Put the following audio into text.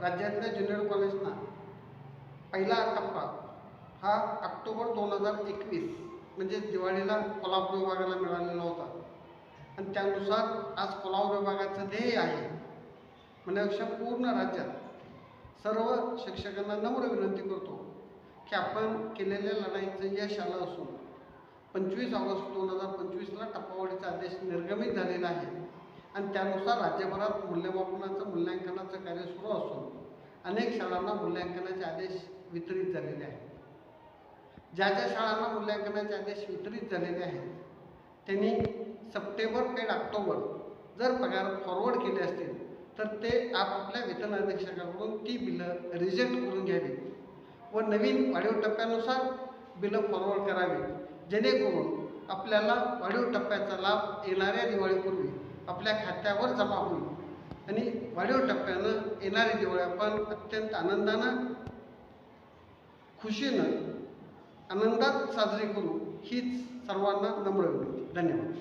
राज्यातल्या ज्युनियर कॉलेजना पहिला टप्पा हा ऑक्टोबर दोन हजार एकवीस म्हणजे दिवाळीला कोल्हापूर विभागाला मिळालेला होता. आणि त्यानुसार आज कोल्हापूर विभागाचं ध्येय आहे. म्हणण्यापेक्षा पूर्ण राज्यात सर्व शिक्षकांना नम्र विनंती करतो की आपण केलेल्या लढाईचं यश आलं असून पंचवीस ऑगस्ट दोन हजार पंचवीसला टप्पावाढीचा आदेश निर्गमित झालेला आहे. आणि त्यानुसार राज्यभरात मूल्यमापनाचं मूल्यांकनाचं कार्य सुरू अनेक शाळांना मूल्यांकनाचे आदेश वितरित झालेले आहेत. ज्या ज्या शाळांना मूल्यांकनाचे आदेश वितरित झालेले आहेत त्यांनी सप्टेंबर पेड ऑक्टोबर जर पगार फॉरवर्ड केले असतील तर ते आपापल्या वेतन अधीक्षकाकडून ती बिलं रिजेक्ट करून घ्यावी व नवीन वाढीव टप्प्यानुसार बिलं फॉरवर्ड करावी जेणेकरून आपल्याला वाढीव टप्प्याचा लाभ येणाऱ्या दिवाळीपूर्वी आपल्या खात्यावर जमा होईल. आणि वाढीव टप्प्यानं येणारी दिवाळी आपण अत्यंत आनंदानं खुशीनं आनंदात साजरी करू हीच सर्वांना नम्र विनंती. धन्यवाद.